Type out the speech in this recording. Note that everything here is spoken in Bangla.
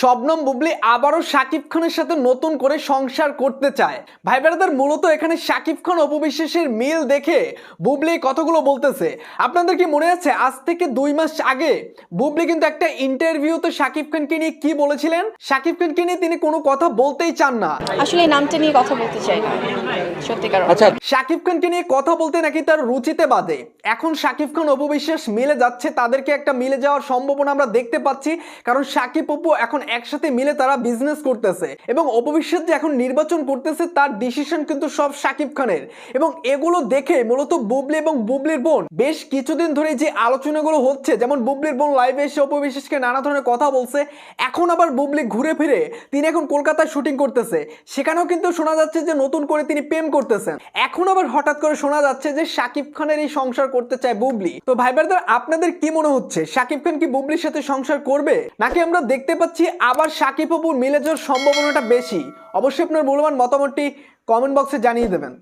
শবনম বুবলি আবারও শাকিব খানের সাথে নতুন করে সংসার করতে চায়। ভাই বেড়াদের মূলত এখানে শাকিব খান অপবিশ্বাসের মিল দেখে বুবলি কথাগুলো বলতেছে। আপনাদের কি মনে আছে আজ থেকে দুই মাস আগে বুবলি কিন্তু একটা ইন্টারভিউতে শাকিব খানকে নিয়ে কি বলেছিলেন? শাকিব খানকে নিয়ে তিনি কোনো কথা বলতেই চান না। আসলে এই নামটা নিয়ে কথা বলতে চাই না সত্যিকার আচ্ছা। শাকিব খানকে নিয়ে কথা বলতে নাকি তার রুচিতে বাদে এখন শাকিব খান অপবিশ্বাস মিলে যাচ্ছে তাদেরকে একটা মিলে যাওয়ার সম্ভাবনা আমরা দেখতে পাচ্ছি। কারণ শাকিব অপু এখন একসাথে মিলে তারা বিজনেস করতেছে এবং অপবিশ্বাস যে এখন নির্বাচন করতেছে, তার ডিসিশন কিন্তু সব শাকিব খানের। এবং এগুলো দেখে মূলত বুবলি এবং বুবলির বোন বেশ কিছুদিন ধরে যে আলোচনাগুলো হচ্ছে, যেমন বুবলির বোন লাইভে এসে অপবিশ্বাসকে নানা ধরনের কথা বলছে, এখন আবার বুবলি ঘুরে ফিরে তিনি এখন কলকাতায় শুটিং করতেছে। সেখানেও কিন্তু শোনা যাচ্ছে যে নতুন করে তিনি প্রেম করতেছেন। এখন আবার হঠাৎ করে শোনা যাচ্ছে যে শাকিব খানের এই সংসার করতে চায় বুবলি। তো ভাই আপনাদের কি মনে হচ্ছে? শাকিব খান কি বুবলির সাথে সংসার করবে? নাকি আমরা দেখতে পাচ্ছি আবার সাকিব অপুর মিলে যাওয়ার সম্ভাবনাটা বেশি। অবশ্যই আপনার মূল্যবান মতামতটি কমেন্ট বক্সে জানিয়ে দেবেন।